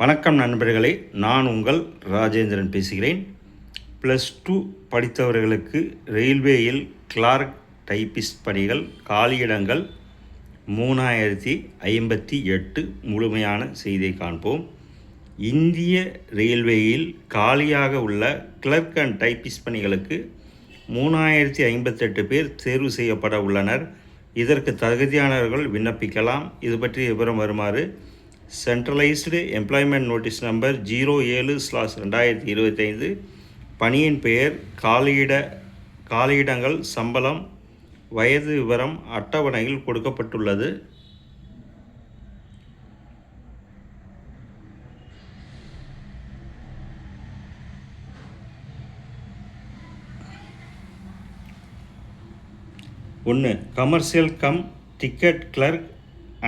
வணக்கம் நண்பர்களே நான் உங்கள் ராஜேந்திரன் பேசுகிறேன். ப்ளஸ் டூ படித்தவர்களுக்கு ரயில்வேயில் கிளார்க் டைப்பிஸ்ட் பணிகள் காலியிடங்கள் மூணாயிரத்தி ஐம்பத்தி எட்டு முழுமையான செய்தியை காண்போம். இந்திய ரயில்வேயில் காலியாக உள்ள கிளர்க் அண்ட் டைப்பிஸ்ட் பணிகளுக்கு மூணாயிரத்தி ஐம்பத்தெட்டு பேர் தேர்வு செய்யப்பட உள்ளனர். இதற்கு தகுதியானவர்கள் விண்ணப்பிக்கலாம். இது பற்றி விவரம் வருமாறு centralised employment notice number zero ஏழு ஸ்லாஸ் ரெண்டாயிரத்தி இருபத்தைந்து. பணியின் பெயர் காலியிட காலியிடங்கள் சம்பளம் வயது விவரம் அட்டவணையில் கொடுக்கப்பட்டுள்ளது. ஒன்று commercial cum ticket clerk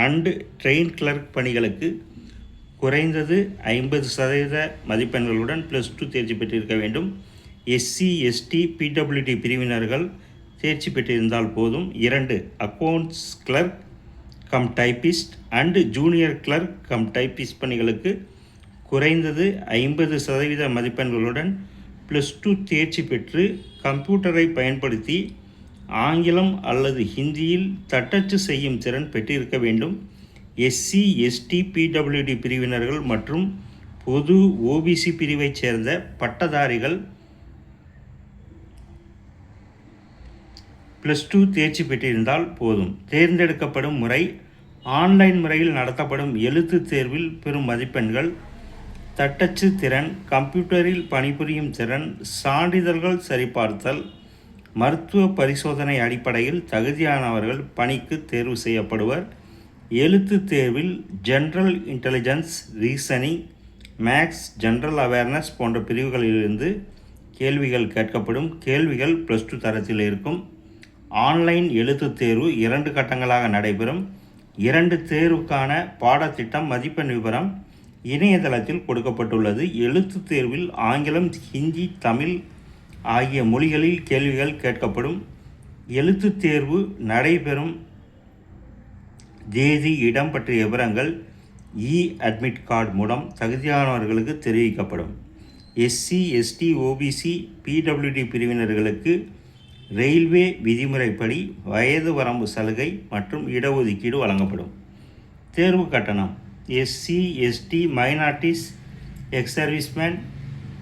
and train clerk பணிகளுக்கு குறைந்தது ஐம்பது சதவீத மதிப்பெண்களுடன் ப்ளஸ் டூ தேர்ச்சி பெற்றிருக்க வேண்டும். எஸ்சி எஸ்டி பிடபிள்யூடி பிரிவினர்கள் தேர்ச்சி பெற்றிருந்தால் போதும். இரண்டு accounts clerk cum typist and junior clerk cum typist பணிகளுக்கு குறைந்தது ஐம்பது சதவீத மதிப்பெண்களுடன் ப்ளஸ் டூ தேர்ச்சி பெற்று கம்ப்யூட்டரை பயன்படுத்தி ஆங்கிலம் அல்லது ஹிந்தியில் தட்டச்சு செய்யும் திறன் பெற்றிருக்க வேண்டும். எஸ்சி எஸ்டி பிடபிள்யூடி பிரிவினர்கள் மற்றும் பொது ஓபிசி பிரிவைச் சேர்ந்த பட்டதாரிகள் ப்ளஸ் டூ தேர்ச்சி பெற்றிருந்தால் போதும். தேர்ந்தெடுக்கப்படும் முறை ஆன்லைன் முறையில் நடத்தப்படும் எழுத்து தேர்வில் பெறும் மதிப்பெண்கள் தட்டச்சு திறன் கம்ப்யூட்டரில் பணிபுரியும் திறன் சான்றிதழ்கள் சரிபார்த்தல் மருத்துவ பரிசோதனை அடிப்படையில் தகுதியானவர்கள் பணிக்கு தேர்வு செய்யப்படுவர். எழுத்து தேர்வில் general intelligence reasoning maths general awareness போன்ற பிரிவுகளிலிருந்து கேள்விகள் கேட்கப்படும். கேள்விகள் ப்ளஸ் டூ தரத்தில் இருக்கும். ஆன்லைன் எழுத்து தேர்வு இரண்டு கட்டங்களாக நடைபெறும். இரண்டு தேர்வுக்கான பாடத்திட்டம் மதிப்பெண் விவரம் இணையதளத்தில் கொடுக்கப்பட்டுள்ளது. எழுத்து தேர்வில் ஆங்கிலம் ஹிந்தி தமிழ் ஆகிய மொழிகளில் கேள்விகள் கேட்கப்படும். எழுத்து தேர்வு நடைபெறும். தேதி இடம் பற்றிய விவரங்கள் இ அட்மிட் கார்டு மூலம் தகுதியானவர்களுக்கு தெரிவிக்கப்படும். எஸ்சி எஸ்டி ஓபிசி பிடபிள்யூடி பிரிவினர்களுக்கு ரயில்வே விதிமுறைப்படி வயது வரம்பு சலுகை மற்றும் இடஒதுக்கீடு வழங்கப்படும். தேர்வு கட்டணம். SC ST minorities ex servicemen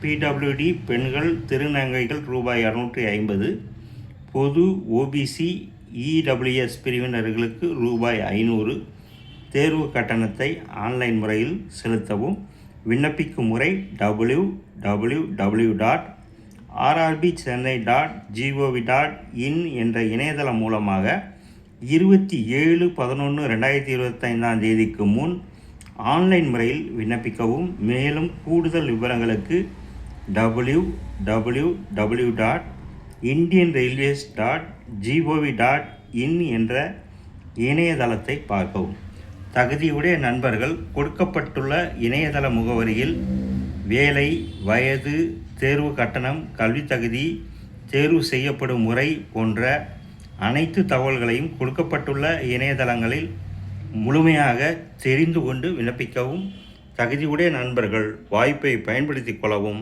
PWD பெண்கள் திருநங்கைகள் ரூபாய் இரநூற்றி ஐம்பது பொது ஓபிசி இடபிள்யூஎஸ் பிரிவினர்களுக்கு ரூபாய் ஐநூறு. தேர்வு கட்டணத்தை ஆன்லைன் முறையில் செலுத்தவும். விண்ணப்பிக்கும் முறை W W W dot RRB Chennai dot gov dot in என்ற இணையதளம் மூலமாக இருபத்தி ஏழு பதினொன்று ரெண்டாயிரத்தி இருபத்தைந்தாம் தேதிக்கு முன் ஆன்லைன் முறையில் விண்ணப்பிக்கவும். மேலும் கூடுதல் விவரங்களுக்கு W W W dot Indian railways dot gov dot in என்ற இணையதளத்தை பார்க்கவும். தகுதியுடைய நண்பர்கள் கொடுக்கப்பட்டுள்ள இணையதள முகவரியில் வேலை வயது தேர்வு கட்டணம் கல்வி தகுதி தேர்வு செய்யப்படும் முறை போன்ற அனைத்து தகவல்களையும் கொடுக்கப்பட்டுள்ள இணையதளங்களில் முழுமையாக தெரிந்து கொண்டு விண்ணப்பிக்கவும் தகுதியுடைய நண்பர்கள் வாய்ப்பை பயன்படுத்திக் கொள்ளவும்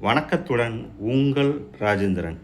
வணக்கத்துடன் உங்கள் ராஜேந்திரன்.